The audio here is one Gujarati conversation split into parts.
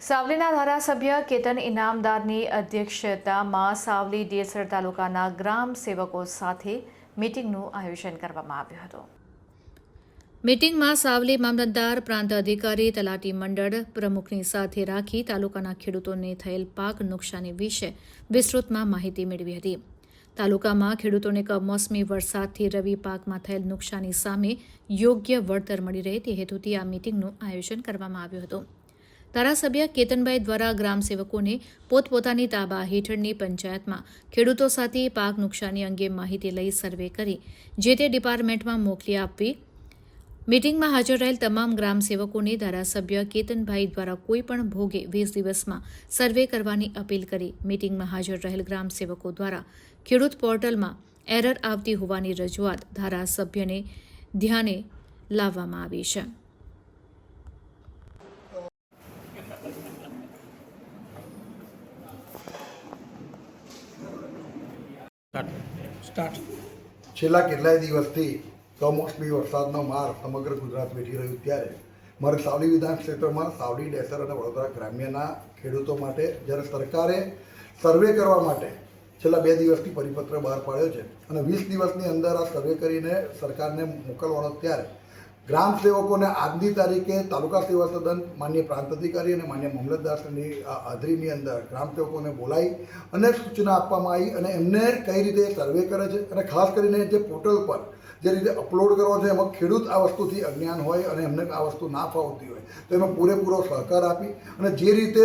સાવલીના ધારાસભ્ય કેતન ઇનામદારની અધ્યક્ષતામાં સાવલી ડેસર તાલુકાના ગ્રામ સેવકો સાથે મિટિંગનું આયોજન કરવામાં આવ્યું હતું. મિટિંગમાં સાવલી મામલતદાર, પ્રાંત અધિકારી, તલાટી મંડળ પ્રમુખની સાથે રાખી તાલુકાના ખેડૂતોને થયેલ પાક નુકસાની વિશે વિસ્તૃતમાં માહિતી મેળવી હતી. તાલુકામાં ખેડૂતોને કમોસમી વરસાદથી રવિ પાકમાં થયેલ નુકસાની સામે યોગ્ય વળતર મળી રહે તે હેતુથી આ મીટિંગનું આયોજન કરવામાં આવ્યું હતું. ધારાસભ્ય કેતનભાઈ દ્વારા ગ્રામસેવકોને પોતપોતાની તાબા હેઠળની પંચાયતમાં ખેડૂતો સાથે પાક નુકસાની અંગે માહિતી લઈ સર્વે કરી, જે તે ડિપાર્ટમેન્ટમાં મોકલી આપવી. મીટિંગમાં હાજર રહેલ તમામ ગ્રામસેવકોને ધારાસભ્ય કેતનભાઈ દ્વારા કોઈપણ ભોગે વીસ દિવસમાં સર્વે કરવાની અપીલ કરી. મીટિંગમાં હાજર રહેલ ગ્રામસેવકો દ્વારા ખેડૂત પોર્ટલમાં એરર આવતી હોવાની રજૂઆત ધારાસભ્યને ધ્યાને લાવવામાં આવી છે. સ્ટાર્ટ. છેલ્લા કેટલાય દિવસથી કમોસમી વરસાદનો માર સમગ્ર ગુજરાત વેઠી રહ્યું ત્યારે મારે સાવલી વિધાન ક્ષેત્રમાં સાવલી, ડેસર અને વડોદરા ગ્રામ્યના ખેડૂતો માટે જ્યારે સરકારે સર્વે કરવા માટે છેલ્લા બે દિવસથી પરિપત્ર બહાર પાડ્યો છે અને વીસ દિવસની અંદર આ સર્વે કરીને સરકારને મોકલવાનો ત્યારે ગ્રામ સેવકોને આજની તારીખે તાલુકા સેવા સદન, માન્ય પ્રાંત અધિકારી અને માન્ય મામલતદારની હાજરીની અંદર ગ્રામ સેવકોને બોલાવી અને સૂચના આપવામાં આવી અને એમને કઈ રીતે સર્વે કરે છે અને ખાસ કરીને જે પોર્ટલ પર જે રીતે અપલોડ કરવો છે, એમાં ખેડૂત આ વસ્તુથી અજ્ઞાન હોય અને એમને આ વસ્તુ ના ફાવતી હોય, તો એમાં પૂરેપૂરો સહકાર આપી અને જે રીતે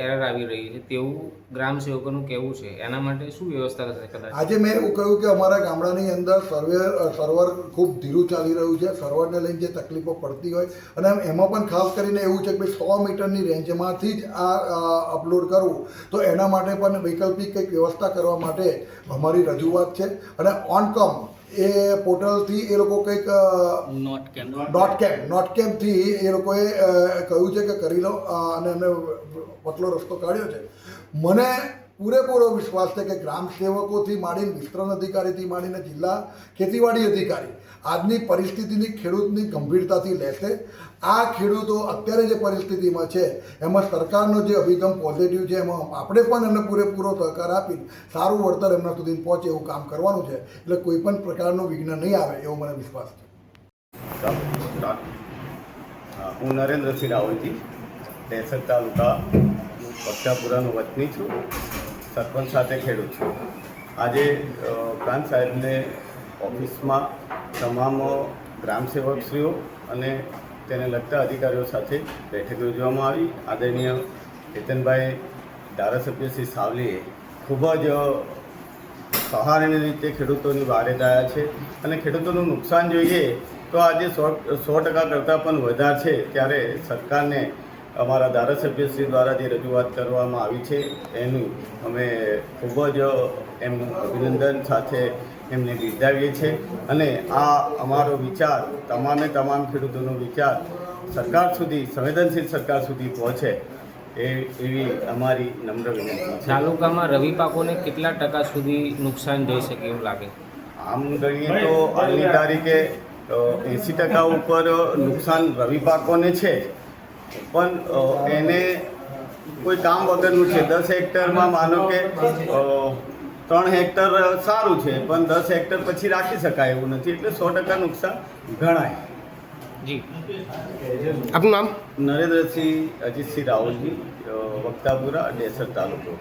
એરર આવી રહી છે તેવું ગ્રામ સેવકોનું કહેવું છે. એના માટે શું વ્યવસ્થા થશે કદાચ? આજે મેં એવું કહ્યું કે અમારા ગામડાની અંદર સર્વે સર્વર ખૂબ ધીરું ચાલી રહ્યું છે. સર્વરને લઈને જે તકલીફો પડતી હોય અને એમાં પણ ખાસ કરીને એવું છે કે સો મીટરની રેન્જમાંથી જ આ અપલોડ કરવું, તો એના માટે પણ વૈકલ્પિક કંઈક વ્યવસ્થા કરવા માટે અમારી રજૂઆત છે. અને ઓનકમ એ પોર્ટલથી એ લોકો કંઈક નોટ કેમ. ડોટ કેમ. ડોટ કેમથી એ લોકોએ કહ્યું છે કે કરી લો અને એમને પતલો રસ્તો કાઢ્યો છે. મને પૂરેપૂરો વિશ્વાસ છે કે ગ્રામ સેવકોથી માંડીને વિસ્તરણ અધિકારીથી માંડીને જિલ્લા ખેતીવાડી અધિકારી આજની પરિસ્થિતિની ખેડૂતની ગંભીરતાથી લેશે. આ ખેડૂતો અત્યારે જે પરિસ્થિતિમાં છે એમાં સરકારનો જે અભિગમ પોઝિટિવ છે એમાં આપણે પણ એમને પૂરેપૂરો સહકાર આપી સારું વળતર એમના સુધી પહોંચે એવું કામ કરવાનું છે એટલે કોઈ પણ પ્રકારનું વિઘ્ન નહીં આવે એવો મને વિશ્વાસ છે. હા, નરેન્દ્રસિંહ રાવલજી ડેસર તાલુકા પક્ષાપુરાનો વતની છું. સરપંચ સાથે ખેડૂત છું. આજે પ્રાંત સાહેબને ઓફિસમાં તમામ ગ્રામસેવકશ્રીઓ અને તેને લગતા અધિકારીઓ સાથે બેઠક યોજવામાં આવી. આદરણીય કેતનભાઈ ધારાસભ્ય શ્રી સાવલીએ ખૂબ જ સહારાની રીતે ખેડૂતોની વારે દાયા છે અને ખેડૂતોનું નુકસાન જોઈએ તો આજે સો સો ટકા કરતાં પણ વધારે છે. ત્યારે સરકારને અમારા ધારાસભ્યશ્રી દ્વારા જે રજૂઆત કરવામાં આવી છે એનું અમે ખૂબ જ એમનું અભિનંદન સાથે એમને બિરદાવીએ છીએ અને આ અમારો વિચાર તમામે તમામ ખેડૂતોનો વિચાર સરકાર સુધી સંવેદનશીલ સરકાર સુધી પહોંચે એ એવી અમારી નમ્ર વિનંતી તાલુકામાં રવિ પાકોને કેટલા ટકા સુધી નુકસાન જઈ શકે એવું લાગે? આમ ગણીએ તો હાલની તારીખે એંસી ટકા ઉપર નુકસાન રવિ પાકોને છે. પણ એને કોઈ કામ વગરનું છે. દસ હેક્ટરમાં માનો કે ત્રણ હેક્ટર સારું છે પણ દસ હેક્ટર પછી રાખી શકાય એવું નથી. એટલે સો ટકા નુકસાન ગણાય. જી. આપનું નામ? નરેન્દ્રસિંહ અજીતસિંહ રાહુલજી વક્તાપુરા ડેસર તાલુકો.